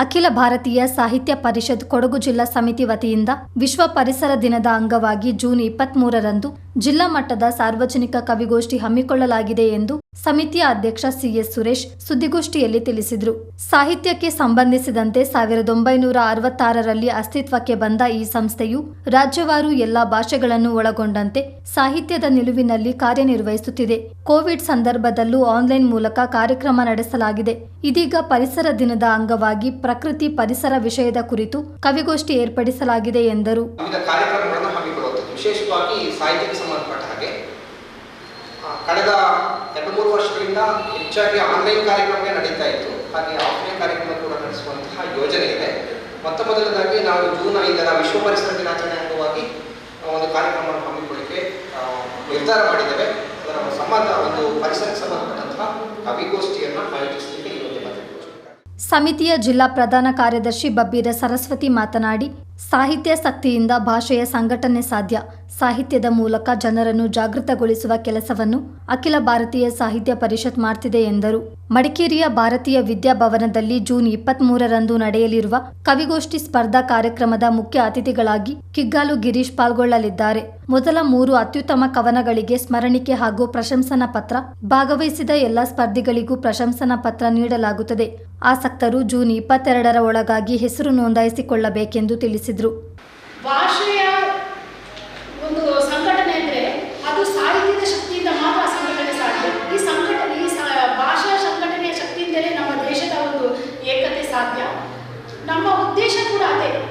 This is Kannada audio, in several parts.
ಅಖಿಲ ಭಾರತೀಯ ಸಾಹಿತ್ಯ ಪರಿಷತ್ ಕೊಡಗು ಜಿಲ್ಲಾ ಸಮಿತಿ ವತಿಯಿಂದ ವಿಶ್ವ ಪರಿಸರ ದಿನದ ಅಂಗವಾಗಿ ಜೂನ್ ಇಪ್ಪತ್ಮೂರರಂದು ಜಿಲ್ಲಾ ಮಟ್ಟದ ಸಾರ್ವಜನಿಕ ಕವಿಗೋಷ್ಠಿ ಹಮ್ಮಿಕೊಳ್ಳಲಾಗಿದೆ ಎಂದು ಸಮಿತಿಯ ಅಧ್ಯಕ್ಷ ಸಿಎಸ್ ಸುರೇಶ್ ಸುದ್ದಿಗೋಷ್ಠಿಯಲ್ಲಿ ತಿಳಿಸಿದರು. ಸಾಹಿತ್ಯಕ್ಕೆ ಸಂಬಂಧಿಸಿದಂತೆ ಸಾವಿರದ ಒಂಬೈನೂರ ಅರವತ್ತಾರರಲ್ಲಿ ಅಸ್ತಿತ್ವಕ್ಕೆ ಬಂದ ಈ ಸಂಸ್ಥೆಯು ರಾಜ್ಯವಾರು ಎಲ್ಲಾ ಭಾಷೆಗಳನ್ನು ಒಳಗೊಂಡಂತೆ ಸಾಹಿತ್ಯದ ನಿಲುವಿನಲ್ಲಿ ಕಾರ್ಯನಿರ್ವಹಿಸುತ್ತಿದೆ. ಕೋವಿಡ್ ಸಂದರ್ಭದಲ್ಲೂ ಆನ್ಲೈನ್ ಮೂಲಕ ಕಾರ್ಯಕ್ರಮ ನಡೆಸಲಾಗಿದೆ. ಇದೀಗ ಪರಿಸರ ದಿನದ ಅಂಗವಾಗಿ ಪ್ರಕೃತಿ ಪರಿಸರ ವಿಷಯದ ಕುರಿತು ಕವಿಗೋಷ್ಠಿ ಏರ್ಪಡಿಸಲಾಗಿದೆ ಎಂದರು. ವಿಶೇಷವಾಗಿ ಸಾಹಿತ್ಯಕ್ಕೆ ಸಂಬಂಧಪಟ್ಟ ಹಾಗೆ ಕಳೆದ ಎರಡು ಮೂರು ವರ್ಷಗಳಿಂದ ಹೆಚ್ಚಾಗಿ ಆನ್ಲೈನ್ ಕಾರ್ಯಕ್ರಮವೇ ನಡೀತಾ ಇತ್ತು. ಹಾಗೆ ಆಫ್ಲೈನ್ ಕಾರ್ಯಕ್ರಮ ಕೂಡ ನಡೆಸುವಂತಹ ಯೋಜನೆ ಇದೆ. ಮೊತ್ತ ಮೊದಲನೇದಾಗಿ ನಾವು ಜೂನ್ ಐದರ ವಿಶ್ವ ಪರಿಸರ ದಿನಾಚರಣೆ ಅಂಗವಾಗಿ ಒಂದು ಕಾರ್ಯಕ್ರಮವನ್ನು ಹಮ್ಮಿಕೊಳ್ಳಿಕ್ಕೆ ನಿರ್ಧಾರ ಮಾಡಿದ್ದೇವೆ. ಅದರ ಸಂಬಂಧ, ಒಂದು ಪರಿಸರಕ್ಕೆ ಸಂಬಂಧಪಟ್ಟಂತಹ ಕವಿಗೋಷ್ಠಿಯನ್ನು ಆಯೋಜಿಸಲಿಕ್ಕೆ ಸಮಿತಿಯ ಜಿಲ್ಲಾ ಪ್ರಧಾನ ಕಾರ್ಯದರ್ಶಿ ಬಬ್ಬೀರ ಸರಸ್ವತಿ ಮಾತನಾಡಿ ಸಾಹಿತ್ಯಾಸಕ್ತಿಯಿಂದ ಭಾಷೆಯ ಸಂಘಟನೆ ಸಾಧ್ಯ. ಸಾಹಿತ್ಯದ ಮೂಲಕ ಜನರನ್ನು ಜಾಗೃತಗೊಳಿಸುವ ಕೆಲಸವನ್ನು ಅಖಿಲ ಭಾರತೀಯ ಸಾಹಿತ್ಯ ಪರಿಷತ್ ಮಾಡ್ತಿದೆ ಎಂದರು. ಮಡಿಕೇರಿಯ ಭಾರತೀಯ ವಿದ್ಯಾಭವನದಲ್ಲಿ ಜೂನ್ ಇಪ್ಪತ್ಮೂರರಂದು ನಡೆಯಲಿರುವ ಕವಿಗೋಷ್ಠಿ ಸ್ಪರ್ಧಾ ಕಾರ್ಯಕ್ರಮದ ಮುಖ್ಯ ಅತಿಥಿಗಳಾಗಿ ಕಿಗ್ಗಾಲು ಗಿರೀಶ್ ಪಾಲ್ಗೊಳ್ಳಲಿದ್ದಾರೆ. ಮೊದಲ ಮೂರು ಅತ್ಯುತ್ತಮ ಕವನಗಳಿಗೆ ಸ್ಮರಣಿಕೆ ಹಾಗೂ ಪ್ರಶಂಸನಾ ಪತ್ರ, ಭಾಗವಹಿಸಿದ ಎಲ್ಲ ಸ್ಪರ್ಧಿಗಳಿಗೂ ಪ್ರಶಂಸನಾ ಪತ್ರ ನೀಡಲಾಗುತ್ತದೆ. ಆಸಕ್ತರು ಜೂನ್ ಇಪ್ಪತ್ತೆರಡರ ಒಳಗಾಗಿ ಹೆಸರು ನೋಂದಾಯಿಸಿಕೊಳ್ಳಬೇಕೆಂದು ತಿಳಿಸಿದರು. ಭಾಷೆಯ ಒಂದು ಸಂಘಟನೆ ಅಂದರೆ ಅದು ಸಾಹಿತ್ಯದ ಶಕ್ತಿಯಿಂದ ಮಾತ್ರ ಸಂಘಟನೆ ಸಾಧ್ಯ. ಈ ಸಂಘಟನೆ, ಈ ಭಾಷಾ ಸಂಘಟನೆಯ ಶಕ್ತಿಯಿಂದಲೇ ನಮ್ಮ ದೇಶದ ಒಂದು ಏಕತೆ ಸಾಧ್ಯ. ನಮ್ಮ ಉದ್ದೇಶ ಕೂಡ ಅದೇ.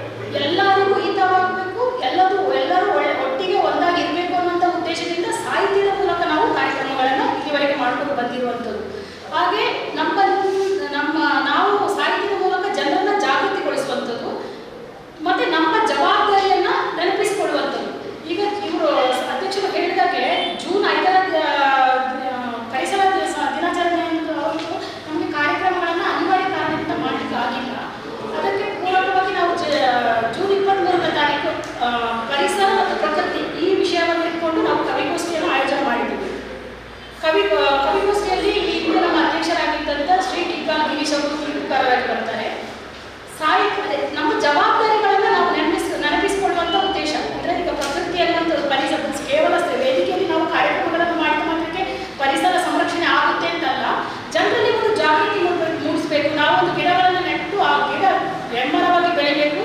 Thank you.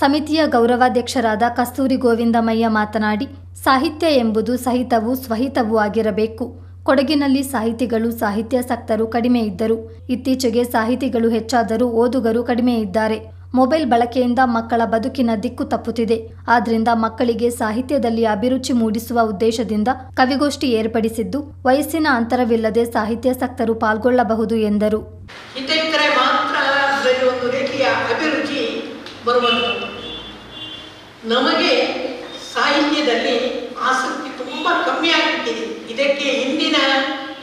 ಸಮಿತಿಯ ಗೌರವಾಧ್ಯಕ್ಷರಾದ ಕಸ್ತೂರಿ ಗೋವಿಂದಮಯ್ಯ ಮಾತನಾಡಿ, ಸಾಹಿತ್ಯ ಎಂಬುದು ಸಹಿತವೂ ಸ್ವಹಿತವೂ ಆಗಿರಬೇಕು. ಕೊಡಗಿನಲ್ಲಿ ಸಾಹಿತಿಗಳು ಸಾಹಿತ್ಯಾಸಕ್ತರು ಕಡಿಮೆ ಇದ್ದರು. ಇತ್ತೀಚೆಗೆ ಸಾಹಿತಿಗಳು ಹೆಚ್ಚಾದರೂ ಓದುಗರು ಕಡಿಮೆ ಇದ್ದಾರೆ. ಮೊಬೈಲ್ ಬಳಕೆಯಿಂದ ಮಕ್ಕಳ ಬದುಕಿನ ದಿಕ್ಕು ತಪ್ಪುತ್ತಿದೆ. ಆದ್ರಿಂದ ಮಕ್ಕಳಿಗೆ ಸಾಹಿತ್ಯದಲ್ಲಿ ಅಭಿರುಚಿ ಮೂಡಿಸುವ ಉದ್ದೇಶದಿಂದ ಕವಿಗೋಷ್ಠಿ ಏರ್ಪಡಿಸಿದ್ದು, ವಯಸ್ಸಿನ ಅಂತರವಿಲ್ಲದೆ ಸಾಹಿತ್ಯಾಸಕ್ತರು ಪಾಲ್ಗೊಳ್ಳಬಹುದು ಎಂದರು ಹಿತೈಕರೆ ಮಾತ್ರ ಅದರಲ್ಲಿ ಒಂದು ರೀತಿಯ ಅಭಿರುಚಿ ಬರುವಂಥದ್ದು ನಮಗೆ ಸಾಹಿತ್ಯದಲ್ಲಿ ಆಸಕ್ತಿ ತುಂಬ ಕಮ್ಮಿ ಆಗಿಬಿಟ್ಟಿದೆ. ಇದಕ್ಕೆ ಇಂದಿನ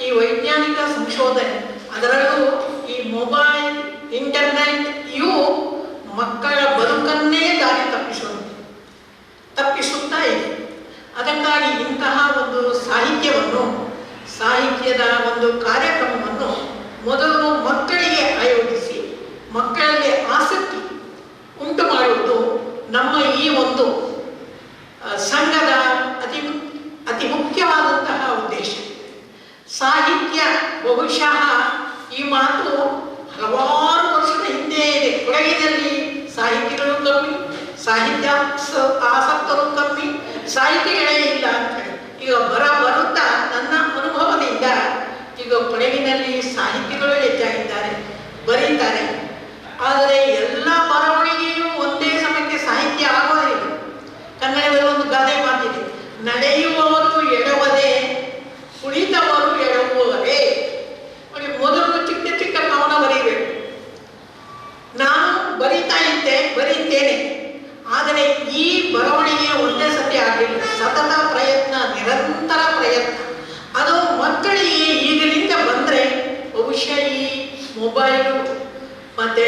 ಈ ವೈಜ್ಞಾನಿಕ ಸಂಶೋಧನೆ, ಅದರಲ್ಲೂ ಈ ಮೊಬೈಲ್, ಇಂಟರ್ನೆಟ್, ಇವು ಮಕ್ಕಳ ಬದುಕನ್ನೇ ದಾರಿ ತಪ್ಪಿಸುವಂತೆ, ತಪ್ಪಿಸುತ್ತಾ ಇದೆ. ಅದಕ್ಕಾಗಿ ಇಂತಹ ಒಂದು ಸಾಹಿತ್ಯವನ್ನು, ಸಾಹಿತ್ಯದ ಒಂದು ಕಾರ್ಯಕ್ರಮವನ್ನು ಮೊದಲು ಮಕ್ಕಳಿಗೆ ಆಯೋಜಿಸಿ ಮಕ್ಕಳಲ್ಲಿ ಆಸಕ್ತಿ ಉಂಟು ಮಾಡುವುದು ನಮ್ಮ ಈ ಒಂದು ಆ, ಸಂಘದ ಅತಿ ಅತಿ ಮುಖ್ಯವಾದಂತಹ ಉದ್ದೇಶ ಸಾಹಿತ್ಯ ಬಹುಶಃ ಈ ಮಾತು ಹಲವಾರು ವರ್ಷದ ಹಿಂದೆ ಇದೆ. ಕೊಡಗಿನಲ್ಲಿ ಸಾಹಿತಿಗಳು ಕಮ್ಮಿ, ಸಾಹಿತ್ಯ ಆಸಕ್ತರು ಕಮ್ಮಿ ಸಾಹಿತಿಗಳೇ ಇಲ್ಲ ಅಂತ ಹೇಳಿ. ಈಗ ಬರ ಬರುತ್ತಾ ನನ್ನ ಅನುಭವದಿಂದ ಈಗ ಕೊಡಗಿನಲ್ಲಿ ಸಾಹಿತಿಗಳು ಹೆಚ್ಚಾಗಿದ್ದಾರೆ ಬರೀತಾರೆ. ಬಹುಶಃ ಈ ಮೊಬೈಲು, ಮತ್ತೆ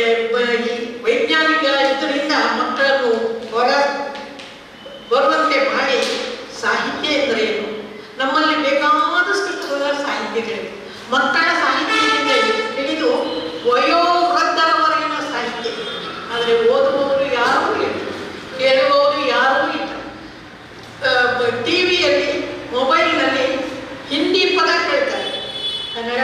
ಈ ವೈಜ್ಞಾನಿಕ ಇದರಿಂದ ಮಕ್ಕಳನ್ನು ಹೊರ ಬರುವಂತೆ ಮಾಡಿ ಸಾಹಿತ್ಯ ಏನು? ನಮ್ಮಲ್ಲಿ ಬೇಕಾದಷ್ಟು ಸಾಹಿತ್ಯಗಳಿವೆ. ಮಕ್ಕಳ ಸಾಹಿತ್ಯದಿಂದ ಹಿಡಿದು ವಯೋವೃದ್ಧರವರೆಗಿನ ಸಾಹಿತ್ಯ. ಆದರೆ ಓದುವವರು ಯಾರೂ ಇಲ್ಲ. ಕೇಳುವವರು ಯಾರೂ ಇಲ್ಲ. ಟಿ ವಿಯಲ್ಲಿ ಮೊಬೈಲ್ನಲ್ಲಿ ಹಿಂದಿ ಪದ ಕೇಳ್ತಾರೆ. ಕನ್ನಡ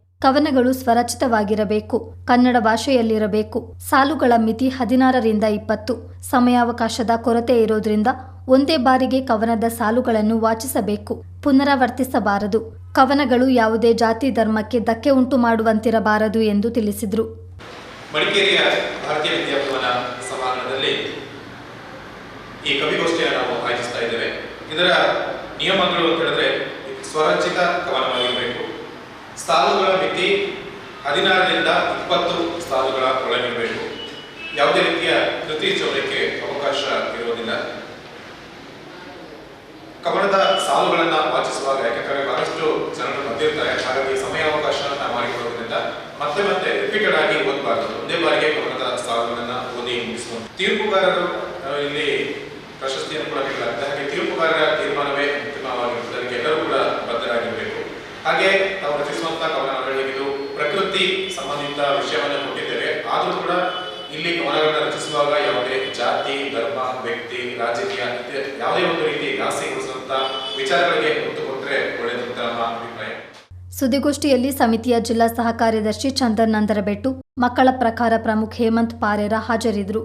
ಕವನಗಳು ಸ್ವರಚಿತವಾಗಿರಬೇಕು, ಕನ್ನಡ ಭಾಷೆಯಲ್ಲಿರಬೇಕು. ಸಾಲುಗಳ ಮಿತಿ ಹದಿನಾರರಿಂದ ಇಪ್ಪತ್ತು. ಸಮಯಾವಕಾಶದ ಕೊರತೆ ಇರೋದ್ರಿಂದ ಒಂದೇ ಬಾರಿಗೆ ಕವನದ ಸಾಲುಗಳನ್ನು ವಾಚಿಸಬೇಕು, ಪುನರಾವರ್ತಿಸಬಾರದು. ಕವನಗಳು ಯಾವುದೇ ಜಾತಿ ಧರ್ಮಕ್ಕೆ ಧಕ್ಕೆ ಉಂಟು ಮಾಡುವಂತಿರಬಾರದು ಎಂದು ತಿಳಿಸಿದರು. ಮಡಿಕೇರಿಯ ಭಾರತೀಯ ವಿದ್ಯಾಭವನ ಸಭಾಂಗಣದಲ್ಲಿ ಈ ನಾವು ಆಯೋಜಿಸ್ತಾ ಇದರ ನಿಯಮಗಳು ಅಂತ ಹೇಳಿದ್ರೆ ಸ್ವರಚಿತ ಕವನವಾಗಿರಬೇಕು. ಸಾಲುಗಳ ಮಿತಿ ಹದಿನಾರರಿಂದ ಇಪ್ಪತ್ತು ಸಾಲುಗಳ ಒಳಗಿರಬೇಕು ಯಾವುದೇ ರೀತಿಯ ಕೃತಿ ಚೌರ್ಯಕ್ಕೆ ಅವಕಾಶ ಇರುವುದಿಲ್ಲ. ಕವನದ ಸಾಲುಗಳನ್ನ ವಾಚಿಸುವಾಗ, ಯಾಕಂದ್ರೆ ಬಹಳಷ್ಟು ಜನರು ಬಂದಿರ್ತಾರೆ ಹಾಗಾಗಿ ಸಮಯಾವಕಾಶವನ್ನು ಮಾಡಿಕೊಡೋದ್ರಿಂದ ಮತ್ತೆ ಮತ್ತೆ ರಿಪೀಟೆಡ್ ಆಗಿ ಓದಬಾರದು. ಒಂದೇ ಬಾರಿಗೆ ಕವನದ ಸಾಲುಗಳನ್ನ ಓದಿ ಮುಗಿಸುವ ತೀರ್ಪುಗಾರರು ಇಲ್ಲಿ ಪ್ರಶಸ್ತಿಯನ್ನು ಕೂಡ ನೀಡಲಾಗುತ್ತೆ ಹಾಗೆ ತೀರ್ಪುಗಾರರ ತೀರ್ಮಾನವೇ ಅಂತಿಮವಾಗಿರುತ್ತದೆ ಅದಕ್ಕೆ ಎಲ್ಲರೂ ಕೂಡ ಬದ್ಧರಾಗಿರಬೇಕು ಹಾಗೆ ನಾವು ರಚಿಸುವಂತಹ ಕವನಗಳಲ್ಲಿ ಇದು ಪ್ರಕೃತಿ ಸಂಬಂಧಿತ ವಿಷಯವನ್ನು ಕೊಟ್ಟಿದ್ದೇವೆ ಆದರೂ ಕೂಡ ಇಲ್ಲಿ ಕವನಗಳನ್ನ ರಚಿಸುವಾಗ ಯಾವುದೇ ಜಾತಿ, ಧರ್ಮ, ವ್ಯಕ್ತಿ, ರಾಜಕೀಯ ಯಾವುದೇ ಒಂದು ರೀತಿ ಘಾಸಿಗೊಳಿಸುವಂತ ವಿಚಾರಗಳಿಗೆ ಒತ್ತು ಕೊಟ್ಟರೆ ಒಳ್ಳೆಯದು ಅಂತ ನಮ್ಮ ಅಭಿಪ್ರಾಯ. ಸುದ್ದಿಗೋಷ್ಠಿಯಲ್ಲಿ ಸಮಿತಿಯ ಜಿಲ್ಲಾ ಸಹ ಕಾರ್ಯದರ್ಶಿ ಚಂದನ್ ನಂದರಬೆಟ್ಟು ಮಕ್ಕಳ ಪ್ರಕಾರ ಪ್ರಮುಖ ಹೇಮಂತ್ ಪಾರೇರ ಹಾಜರಿದ್ದರು.